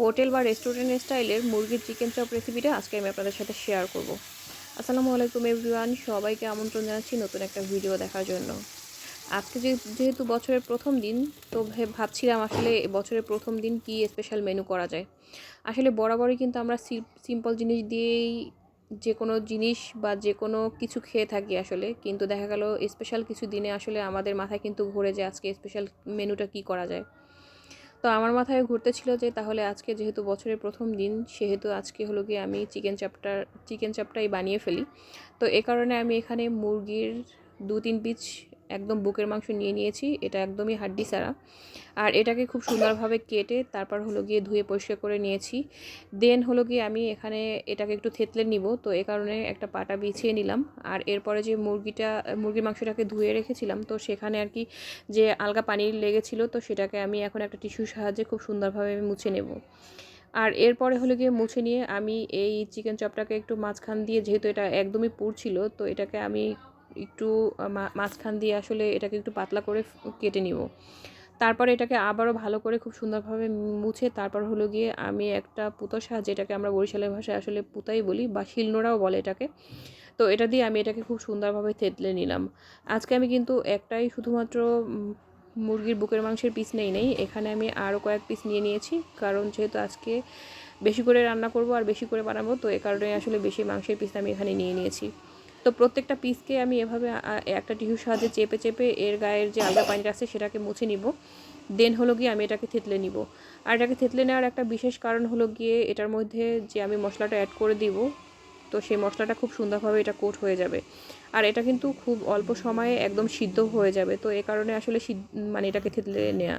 Hotel বা restaurant স্টাইলের মুরগির চিকেন চপ রেসিপিটা আজকে আমি আপনাদের সাথে শেয়ার করব। আসসালামু আলাইকুম এভরিওয়ান সবাইকে আমন্ত্রণ জানাচ্ছি নতুন একটা ভিডিও দেখার জন্য। আজকে যেহেতু বছরের প্রথম দিন, তো ভাবছিলাম আসলে বছরের প্রথম দিন কি স্পেশাল মেনু করা যায়। আসলে বরাবরই কিন্তু আমরা সিম্পল জিনিস দিয়েই যে কোনো জিনিস বা যে কোনো কিছু খেয়ে থাকি আসলে। কিন্তু দেখা গেল স্পেশাল কিছু দিনে আসলে আমাদের মাথায় কিন্তু ঘুরে যে আজকে স্পেশাল মেনুটা কি করা যায়। তো আমার মাথায় ঘুরতে ছিল যে তাহলে আজকে যেহেতু বছরের প্রথম দিন, সেহেতু আজকে হলো গিয়ে আমি চিকেন চাপটার চিকেন চাপটাই বানিয়ে ফেলি। তো এ কারণে আমি এখানে মুরগির দু তিন পিস একদম বুকের মাংস নিয়ে নিয়েছি, এটা একদমই হাড্ডি সারা আর এটাকে খুব সুন্দরভাবে কেটে তারপর হলো গিয়ে ধুয়ে পরিষ্কার করে নিয়েছি। দেন হলো গিয়ে আমি এখানে এটাকে একটু থেতলে নিব, তো এ কারণে একটা পাটা বিছিয়ে নিলাম। আর এরপরে যে মুরগিটা, মুরগির মাংসটাকে ধুয়ে রেখেছিলাম, তো সেখানে আর কি যে আলগা পানি লেগেছিল, তো সেটাকে আমি এখন একটা টিস্যুর সাহায্যে খুব সুন্দরভাবে আমি মুছে নেব। আর এরপরে হলো গিয়ে মুছে নিয়ে আমি এই চিকেন চপটাকে একটু মাঝখান দিয়ে, যেহেতু এটা একদমই পুর ছিল, তো এটাকে আমি একটু মাঝখান দিয়ে আসলে এটাকে একটু পাতলা করে কেটে নিব। তারপরে এটাকে আবারও ভালো করে খুব সুন্দরভাবে মুছে, তারপর হলো গিয়ে আমি একটা পুতো সাহায্যে এটাকে আমরা বরিশালের ভাষায় আসলে পুতাই বলি বা শিলনোড়াও বলে এটাকে। তো এটা দিয়ে আমি এটাকে খুব সুন্দরভাবে থেতলে নিলাম। আজকে আমি কিন্তু একটাই শুধুমাত্র মুরগির বুকের মাংসের পিস নেই নেই। এখানে আমি আরও কয়েক পিস নিয়ে নিয়েছি। কারণ যেহেতু আজকে বেশি করে রান্না করব আর বেশি করে বানাবো, তো এ কারণে আসলে বেশি মাংসের পিস আমি এখানে নিয়ে নিয়েছি। তো প্রত্যেকটা পিসকে আমি এভাবে একটা টিস্যুর সাহায্যে চেপে চেপে এর গায়ের যে আলগা পানিটা আছে সেটাকে মুছে নিব। দেন হলো গিয়ে আমি এটাকে থেতলে নিব। আর এটাকে থেতলে নেওয়ার একটা বিশেষ কারণ হলো গিয়ে এটার মধ্যে যে আমি মশলাটা অ্যাড করে দিব, তো সেই মশলাটা খুব সুন্দরভাবে এটা কোট হয়ে যাবে। আর এটা কিন্তু খুব অল্প সময়ে একদম সিদ্ধ হয়ে যাবে। তো এ কারণে আসলে মানে এটাকে থেতলে নেওয়া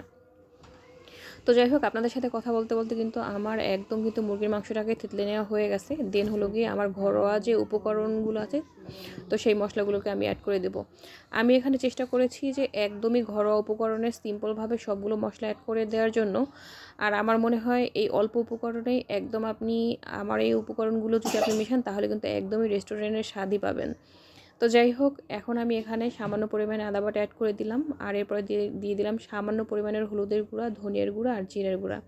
তো যাই হোক, আপনাদের সাথে কথা বলতে বলতে কিন্তু আমার একদম কিন্তু মুরগির মাংসটাকে থেতলে নেওয়া হয়ে গেছে। দেন হলো গিয়ে আমার ঘরোয়া যে উপকরণগুলো আছে, তো সেই মশলাগুলোকে আমি অ্যাড করে দেব। আমি এখানে চেষ্টা করেছি যে একদমই ঘরোয়া উপকরণে সিম্পলভাবে সবগুলো মশলা অ্যাড করে দেওয়ার জন্য। আর আমার মনে হয় এই অল্প উপকরণেই একদম আপনি আমার এই উপকরণগুলো যদি আপনি মেশান, তাহলে কিন্তু একদমই রেস্টুরেন্টের স্বাদই পাবেন। তো যাই হোক, এখন আমি এখানে সামান্য পরিমাণে আদা বাটা অ্যাড করে দিলাম। আর এরপরে দিয়ে দিয়ে দিলাম সামান্য পরিমাণের হলুদের গুঁড়া, ধনিয়ার গুঁড়া আর জিরের গুঁড়া।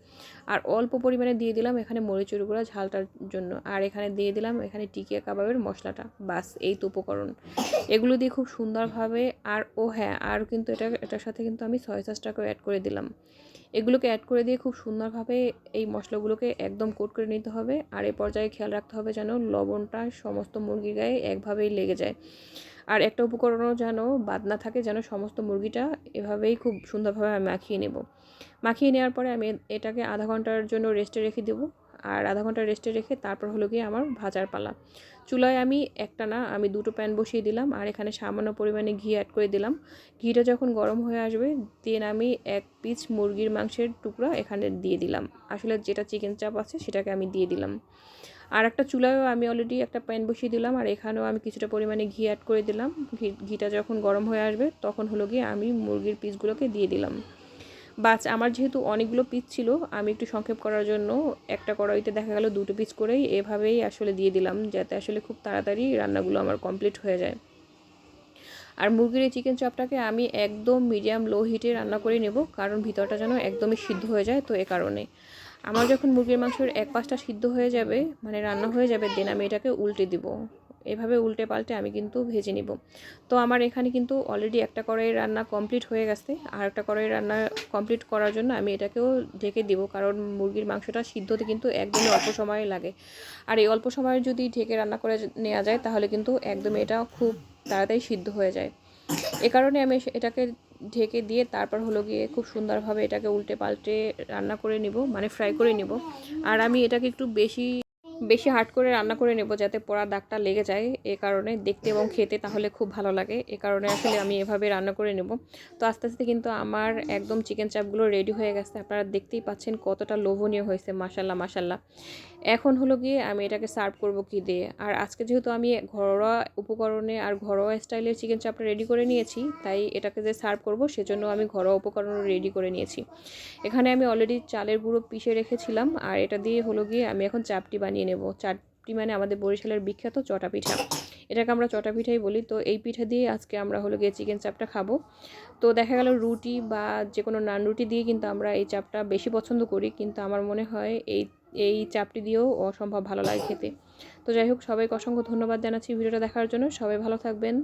আর অল্প পরিমাণে দিয়ে দিলাম এখানে মরিচের গুঁড়া ঝালটার জন্য। আর এখানে দিয়ে দিলাম এখানে টিকিয়া কাবাবের মশলাটা। বাস, এই তো উপকরণ। এগুলো দিয়ে খুব সুন্দরভাবে আর, ও হ্যাঁ আর কিন্তু এটা, এটার সাথে কিন্তু আমি সয়া সসটাকেও অ্যাড করে দিলাম। এগুলোকে অ্যাড করে দিয়ে খুব সুন্দরভাবে এই মশলাগুলোকে একদম কোট করে নিতে হবে। আর এ পর্যায়ে খেয়াল রাখতে হবে যেন লবণটা সমস্ত মুরগির গায়ে একভাবেই লেগে যায়। আর একটা উপকরণও যেন বাদ না থাকে যেন সমস্ত মুরগিটা এভাবেই খুব সুন্দরভাবে আমি মাখিয়ে নেব। মাখিয়ে নেওয়ার পরে আমি এটাকে আধা ঘণ্টার জন্য রেস্টে রেখে দেবো। আর আধা ঘণ্টা রেস্টে রেখে তারপর হলো গিয়ে আমার ভাজার পালা। চুলায় আমি একটা না, আমি দুটো প্যান বসিয়ে দিলাম আর এখানে সামান্য পরিমাণে ঘি অ্যাড করে দিলাম। ঘিটা যখন গরম হয়ে আসবে দেন আমি এক পিস মুরগির মাংসের টুকরা এখানে দিয়ে দিলাম। আসলে যেটা চিকেন চাপ আছে, সেটাকে আমি দিয়ে দিলাম। আর একটা চুলায়ও আমি অলরেডি একটা প্যান বসিয়ে দিলাম আর এখানেও আমি কিছুটা পরিমাণে ঘি অ্যাড করে দিলাম। ঘি, ঘিটা যখন গরম হয়ে আসবে, তখন হলো গিয়ে আমি মুরগির পিসগুলোকে দিয়ে দিলাম। বাস আমার যেহেতু অনেকগুলো পিস ছিল, আমি একটু সংক্ষেপ করার জন্য একটা কড়াইতে দেখা গেল দুটো পিস করেই এভাবেই আসলে দিয়ে দিলাম, যাতে আসলে খুব তাড়াতাড়ি রান্নাগুলো আমার কমপ্লিট হয়ে যায়। আর মুরগির এই চিকেন চপটাকে আমি একদম মিডিয়াম লো হিটে রান্না করে নেব, কারণ ভিতরটা যেন একদমই সিদ্ধ হয়ে যায় তো এ কারণে। আমার যখন মুরগির মাংসের এক পাশটা সিদ্ধ হয়ে যাবে মানে রান্না হয়ে যাবে দেন আমি এটাকে উল্টে দিব। এভাবে উল্টে পাল্টে আমি কিন্তু ভেজে নিব। তো আমার এখানে কিন্তু অলরেডি একটা কড়াই রান্না কমপ্লিট হয়ে গেছে। আর একটা কড়াই রান্না কমপ্লিট করার জন্য আমি এটাকেও ঢেকে দিব, কারণ মুরগির মাংসটা সিদ্ধ হতে কিন্তু একদমই অল্প সময় লাগে। আর এই অল্প সময়ে যদি ঢেকে রান্না করে নেওয়া যায়, তাহলে কিন্তু একদম এটা খুব তাড়াতাড়ি সিদ্ধ হয়ে যায়। এ কারণে আমি এটাকে ঢেকে দিয়ে তারপর হলো গিয়ে খুব সুন্দরভাবে এটাকে উল্টে পাল্টে রান্না করে নিব মানে ফ্রাই করে নিব। আর আমি এটাকে একটু বেশি বেশি হার্ড করে রান্না করে নেব যাতে পোড়া দাগটা লেগে যায় এ কারণে, দেখতে এবং খেতে তাহলে খুব ভালো লাগে। এ কারণে আসলে আমি এভাবে রান্না করে নেব। তো আস্তে আস্তে কিন্তু আমার একদম চিকেন চাপগুলো রেডি হয়ে গেছে। আপনারা দেখতেই পাচ্ছেন কতটা লোভনীয় হয়েছে মাসাল্লাহ মাসাল্লাহ এখন হলো গিয়ে আমি এটাকে সার্ভ করব কি দিয়ে? আর আজকে যেহেতু আমি ঘরোয়া উপকরণে আর ঘরোয়া স্টাইলের চিকেন চাপটা রেডি করে নিয়েছি, তাই এটাকে যে সার্ভ করব সেজন্য আমি ঘরোয়া উপকরণ রেডি করে নিয়েছি। এখানে আমি অলরেডি চালের গুঁড়ো পিষে রেখেছিলাম, আর এটা দিয়ে হলো গিয়ে আমি এখন চাপটি বানিয়ে নেব। চাপটি মানে আমাদের বরিশালের বিখ্যাত চটা পিঠা। এটাকে আমরা চটা পিঠাই বলি। তো এই পিঠা দিয়ে আজকে আমরা হলো গিয়ে চিকেন চাপটা খাব। তো দেখা গেল রুটি বা যে কোনো নান রুটি দিয়ে কিন্তু আমরা এই চাপটা বেশি পছন্দ করি। কিন্তু আমার মনে হয় এই এই চাপটি দিয়েও অসম্ভব ভালো লাগে খেতে। তো যাই হোক, সবাইকে অসংখ্য ধন্যবাদ জানাচ্ছি ভিডিওটা দেখার জন্য। সবাই ভালো থাকবেন।